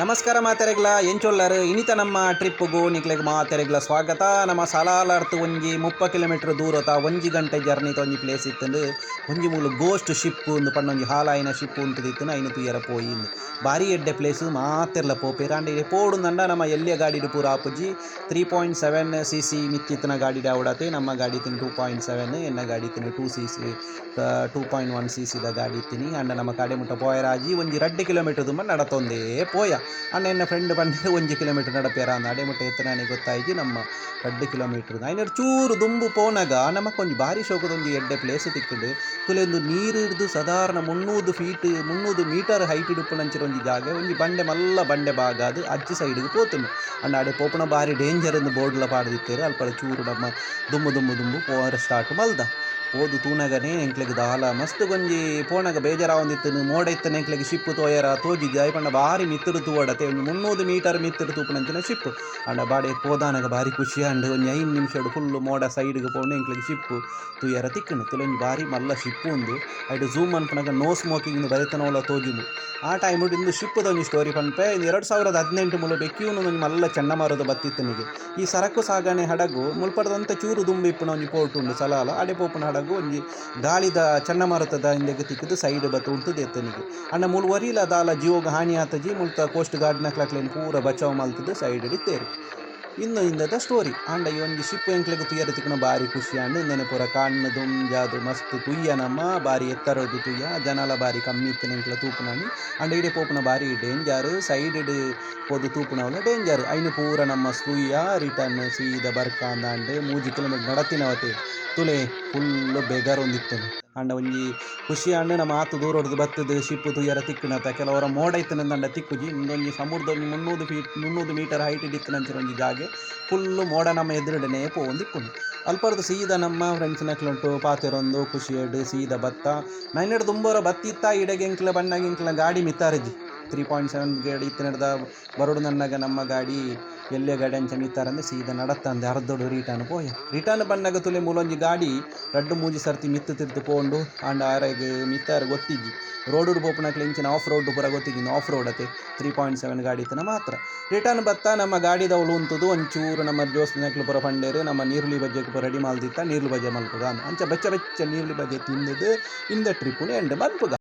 ನಮಸ್ಕಾರ ಮಾತೆರೆಗ್ಲ ಎಂಚೊಲ್ಲರು ಇನಿತ ನಮ್ಮ ಟ್ರಿಪ್ಪಿಗೂ ನಿಕ್ಲೆಗ್ ಮಾತೆರೆಗ್ಲ ಸ್ವಾಗತ. ನಮ್ಮ ಸಲಾಲಾರ್ತು ಒಂಜಿ ಮುಪ್ಪ ಕಿಲೋಮೀಟರ್ ದೂರತ ಒಂಜಿ ಗಂಟೆ ಜರ್ನಿ ಒಂಜಿ ಪ್ಲೇಸ್ ಇತ್ತಂದು. ಒಂಜಿ ಮೂಲು ಗೋಸ್ಟ್ ಶಿಪ್ ಒಂದು ಪಣ್ಣೊಂಜಿ ಹಾಲಾಯಿನ ಶಿಪ್ ಉಂತದಿತ್ತು ಐನು ತುಯರ ಪೋಯಿಂದು ಬಾರಿ ಎಡ್ಡೆ ಪ್ಲೇಸ್, ಮಾತೆರ್ಲ ಪೋಪೇರಾಂಡೆ ಅಂಡ್ ಪೋಡು ನಂಡ ನಮ್ಮ ಎಲ್ಲಿಯ ಗಾಡಿ ಪೂರ ಆಪುಜಿ three point seven C C ಮಿತ್ತಿತ್ತಿನ ಗಾಡಿ ಡಾವಡತೆ ನಮ್ಮ ಗಾಡಿ ತಿನ್ ಟೂ ಪಾಯಿಂಟ್ ಸೆವೆನ್, ಎನ್ನ ಗಾಡಿ ತಿನ್ two C C two point one C ಸಿದ ಗಾಡಿ ತಿನ್ನಿ. ಅಂಡ ನಮ್ಮ ಕಡೆ ಮುಟ್ಟ ಪೋಯರಾಜಿ ಒಂಜಿ ರಡ್ಡು ಕಿಲೋಮೀಟರ್ ತುಂಬ ನಡತೊಂದೇ ಪೋಯ. ಅಣ್ಣ ಫ್ರೆಂಡ್ ಬಂದರೆ ಒಂಜಿ ಕಿಲೋಮೀಟರ್ ನಡಪೇರ ಅಂದ. ಅಡೆ ಮುಟ್ಟ ಎತ್ತನಾನೆ ಗೊತ್ತಾಯ್ತು. ನಮ್ಮ ರಡ್ಡು ಕಿಲೋಮೀಟರ್ ಐನರ್ ಚೂರು ದುಂಬು ಪೋನಗ, ನಮಕ್ ಒಂಜಿ ಭಾರಿ ಶೋಕದೊಂಜಿ ಎಡ್ಡೆ ಪ್ಲೇಸ್ ತಿಕ್ಕುಂಡು ತುಲೆಂದು ನೀರು ಹಿಡಿದು ಸಾಧಾರಣ ಮುನ್ನೂರು ಫೀಟ್ ಮುನ್ನೂರು ಮೀಟರ್ ಹೈಟ್ ಇಡುಪ್ಪುನಂಚಿರ ಒಂಜಿ ಜಾಗ. ಒಂಜಿ ಬಂಡೆ ಮಲ್ಲ ಬಂಡೆ ಭಾಗ ಅದು. ಅಜ್ಜಿ ಸೈಡ್ಗೆ ಪೋತುಂಡು ಅಂಡ ಅಡೆ ಪೋಪುನ ಬಾರಿ ಡೇಂಜರ್ ಎಂದು ಬೋರ್ಡ್ಲ ಪಾಡ್ದಿತ್ತೇರು ಅಲ್ಪ ಚೂರು ನಮ್ಮ ದುಮ್ಮು ದುಮ್ಮು ದುಂಬು ಪೋರ ಸ್ಟಾರ್ಟ್ ಮಲ್ದ. ಓದು ತೂನಗನೆ ಎಂಕ್ಲೆಗ್ ದಾಲ ಮಸ್ತ್ ಗೊಂಜಿ ಪೋನಗ ಬೇಜಾರಾವೊಂದಿತ್ತು. ಮೋಡ ಇತ್ತನ ಎಂಕ್ಲೆಗ್ ಶಿಪ್ ತೋಯರ ತೋಜಿ ಐಪಂಡ ಬಾರಿ ಮಿತ್ತರು ತೂವಡತೆ. ಒಂಜಿ ಮುನ್ನೂರು ಮೀಟರ್ ಮಿತ್ತರು ತೂಪನಂಚಿನ ಶಿಪ್ ಅಂಡ ಬಾಡೆ ಪೋದಾನಗ ಬಾರಿ ಖುಷಿ, ಅಂಡ್ ಒಂಜಿ ಐದು ನಿಮಿಷ ಫುಲ್ಲು ಮೋಡ ಸೈಡ್ಗೆ ಪೋಣ ಎಂಕ್ಲೆಗ್ ಶಿಪ್ ತೂಯರ ತಿಕ್ಕುಂಡು ತುಲೊಂಜಿ ಬಾರಿ ಮಲ್ಲ ಶಿಪ್ ಉಂದು ಐಟು ಝೂಮ್ ಅನ್ಪನಾಗ ನೋ ಸ್ಮೋಕಿಂಗ್ ಬರೆತನವಲ್ಲ ತೋಜುಂಡು ಆ ಟೈಮ್ ಇಂದು ಶಿಪ್ಪದ ಒಂದು ಸ್ಟೋರಿ ಪನ್ಪೆ. ಇಂದು ಎರಡು ಸಾವಿರದ ಹದಿನೆಂಟು ಮೂಲ ಬೆಕ್ಕಿಯೂನು ಒಂದು ಮಲ್ಲ ಚಂಡಮಾರುತ ಬತ್ತಿತ್ತನಿಗೆ ಈ ಸರಕು ಸಾಗಣೆ ಹಡಗು ಮುಲ್ಪಡದಂತ ಚೂರು ದುಂಬಿಪ್ಪನ ಒಂದು ಪೋರ್ಟ್ ಉಂಡು. ಸಲಾಲ, ಅಡೆ ಪೋಪುನ ಹಡಗು. ಒಂಜಿ ಗಾಳಿದ ಚಂಡಮಾರುತದ ಹಿಂದೆಗೆ ತಿಕ್ಕಿದ್ದು ಸೈಡ್ ಬತ್ತು ಉಂಟು ದೇತನಿಗೆ ಅಣ್ಣ ಮುಲ್ ವರಿಲ ದಾಲ, ಜೀವಗ ಹಾನಿ ಆತಜಿ ಮುಳ್ತ ಕೋಸ್ಟ್ ಗಾರ್ಡ್ನ ಕ್ಲಾಕ್ಲೇನು ಪೂರ ಬಚಾವ್ ಮಲ್ತದ್ದು ಸೈಡ್ ಇಡಿತ್ತೇರು ಇನ್ನು ಇಂದದ ಸ್ಟೋರಿ ಆಂಡ ಈ ഷിപ്പ് ಶಿಪ್ ಎಂಕ್ಲೆಗ್ ತುಯ್ಯರ ತಿಕ್ಕನ ಬಾರಿ ಖುಷಿ ಆಂಡ್ ಇಂದನೆ ಪೂರ ಕಣ್ಣು ದುಂಜಾದು ಮಸ್ತ್ ತುಯ್ಯ ನಮ್ಮ ಬಾರಿ ಎತ್ತರದು ತುಯ್ಯ ಜನಲ ಬಾರಿ ಕಮ್ಮಿ ಇತ್ತಿನ ಎಂಕ್ಲ ತೂಪುನಾನಿ ಅಂಡ ಇಡೆ ಪೋಪುನ ಬಾರಿ ಡೇಂಜರ್ ಸೈಡ್ ಪೋದು ತೂಪುನವಲ ಡೇಂಜರ್ ಐನು ಪೂರ ನಮ್ಮ ತುಯ್ಯ ರಿಟರ್ನ್ ಸೀದ ಬರ್ಕ ಅಂದಾಂಡ್ ಮೂಜಿ ಕಿಲೋಮೀಟರ್ ನಡತಿನವತೆ ತುಲೆ ಫುಲ್ ಬೇಗಾರ್ ಅಂಡ ಒಂಜಿ ಖುಷಿ ಆಂಡ ನಮ್ಮ ಆತು ದೂರ ಹೊಡೆದು ಬತ್ತದ ಶಿಪ್ ತುಯ್ಯರ ತಿಕ್ಕುನತ ಕೆಲವರ ಮೋಡ ಇತ್ತನಂದ ತಿಕ್ಕುಜಿ. ಇಂದೊಂಜಿ ಸಮುದ್ರದ ಮುನ್ನೂರು ಫೀಟ್ ಮುನ್ನೂರು ಮೀಟರ್ ಹೈಟ್ ಇಡಿತ್ತನಂಚಿನ ಒಂಜಿ ಜಾಗೆ ಫುಲ್ಲು ಮೋಡ ನಮ್ಮ ಎದುರುಡನೆ ಪೋಂದಿಕ್ಕುಂಡು ಅಲ್ಪರ್ದು ಸೀದ ನಮ್ಮ ಫ್ರೆಂಡ್ಸ್ ನಕ್ಲುಂಟು ಪಾತೆರೊಂದು ಖುಷಿ ಸೀದಾ ಬತ್ತ. ನೈನೆಡ್ ತುಂಬರ ಬತ್ತಿತ್ತ ಇಡೆಗೆ ಎಂಕ್ಲ ಬಣ್ಣಗೆ ಎಂಕ್ಲ ಗಾಡಿ ಮಿತ್ತಾರಜಿ ತ್ರೀ ಪಾಯಿಂಟ್ ಸೆವೆನ್ ಗಾಡಿ ಇತ್ತಿನಡ್ದ ಬರೋಡು ನನ್ನಾಗ ನಮ್ಮ ಗಾಡಿ ಎಲ್ಲೇ ಗಾಡಿ ಅಂಚ ಮಿತ್ತಾರಂದೆ ಸೀದಾ ನಡತ್ತಂದೆ. ದೊಡ್ಡ ರಿಟರ್ನ್ ಪೋಯ ರಿಟರ್ನ್ ಬಂದಾಗ ತುಲೆ ಮೂಲೊಂಜಿ ಗಾಡಿ ರಡ್ಡು ಮೂಜಿ ಸರ್ತಿ ಮಿತ್ತ ತಿರ್ತು ಪೋಂಡು ಆಂಡ ಆರೆಗ್ ಮಿತ್ತಾರ ಗೊತ್ತಿಜ್ಜಿ ರೋಡ್ ಪೋಪುನಕ್ಲೆ ಇಂಚಿನ ಆಫ್ ರೋಡ್ ಪೂರ ಗೊತ್ತಿದ್ದೀನಿ. ಆಫ್ ರೋಡ್ ಅತ್ತೆ ತ್ರೀ ಪಾಯಿಂಟ್ ಸೆವೆನ್ ಗಾಡಿ ಇತ್ತನ ಮಾತ್ರ. ರಿಟರ್ನ್ ಬತ್ತ ನಮ್ಮ ಗಾಡಿದವಳು ಉಂತದು ಒಂಚೂರು ನಮ್ಮ ಜೋಸ್ನಕ್ಲು ಪೂರ ಪಂಡೇರು ನಮ್ಮ ನೀರುಳ್ಳಿ ಬಜ್ಜೆಗೆ ಪೂರ ರೆಡಿ ಮಾಲ್ದಿತ್ತ ನೀರುಳ್ಳಿ ಬಜ್ಜೆ ಮಲ್ಪುಗ ಅಂಚ ಬೆಚ್ಚ ಬೆಚ್ಚ ನೀರುಳ್ಳಿ ಬಜ್ಜೆ ತಿಂದದು ಇಂದ ಟ್ರಿಪ್ಪು ಎಂಡ್ ಮಲ್ಪುಗ